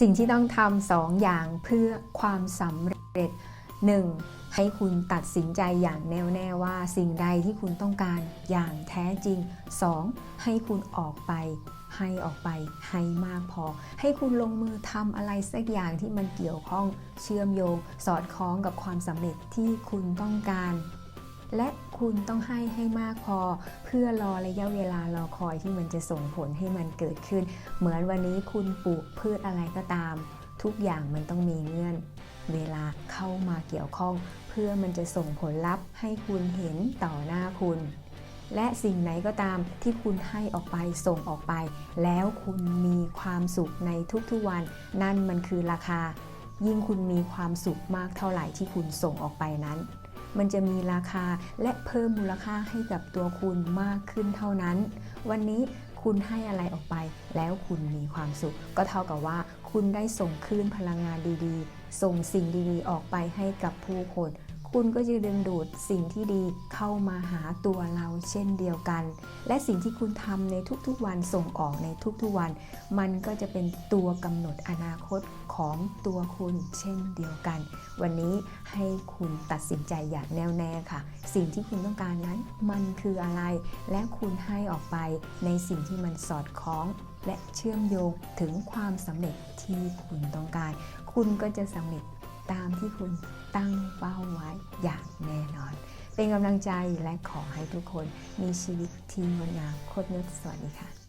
สิ่งที่ต้องทำสองอย่างเพื่อความสำเร็จ 1. ให้คุณตัดสินใจอย่างแน่วแน่ว่าสิ่งใดที่คุณต้องการอย่างแท้จริง 2. ให้คุณออกไป ให้ออกไป ให้มากพอ ให้คุณลงมือทำอะไรสักอย่างที่มันเกี่ยวข้องเชื่อมโยง สอดคล้องกับความสำเร็จที่คุณต้องการ และคุณต้องให้ให้มากพอ เพื่อรอระยะเวลารอคอยที่มันจะส่งผลให้มันเกิดขึ้น เหมือนวันนี้คุณปลูกพืชอะไรก็ตาม ทุกอย่างมันต้องมีเงื่อนเวลาเข้ามาเกี่ยวข้อง เพื่อมันจะส่งผลลัพธ์ให้คุณเห็นต่อหน้าคุณและสิ่งไหนก็ตามที่คุณให้ออกไปส่งออกไป แล้วคุณมีความสุขในทุกๆวัน นั่นมันคือราคา ยิ่งคุณมีความสุขมากเท่าไหร่ที่คุณส่งออกไปนั้น มันจะมีราคาและเพิ่มมูลค่าให้กับตัวคุณมากขึ้นเท่านั้น วันนี้คุณให้อะไรออกไป แล้วคุณมีความสุข ก็เท่ากับว่า คุณได้ส่งคลื่นพลังงานดีๆ ส่งสิ่งดีๆ ออกไปให้กับผู้คน คุณก็จะดึงดูดสิ่งที่ดีเข้ามาหาตัวเราเช่นเดียวกัน และสิ่งที่คุณทำในทุกๆวันส่งออกในทุกๆวัน มันก็จะเป็นตัวกำหนดอนาคตของตัวคุณเช่นเดียวกัน วันนี้ให้คุณตัดสินใจอย่างแน่วแน่ค่ะ สิ่งที่คุณต้องการนั้นมันคืออะไร และคุณให้ออกไปในสิ่งที่มันสอดคล้องและเชื่อมโยงถึงความสำเร็จที่คุณต้องการ คุณก็จะสำเร็จ ตามที่คุณตั้งเป้าไว้อย่างแน่นอน เป็นกำลังใจและขอให้ทุกคนมีชีวิตที่งดงามโคตรนุชสวัสดีค่ะ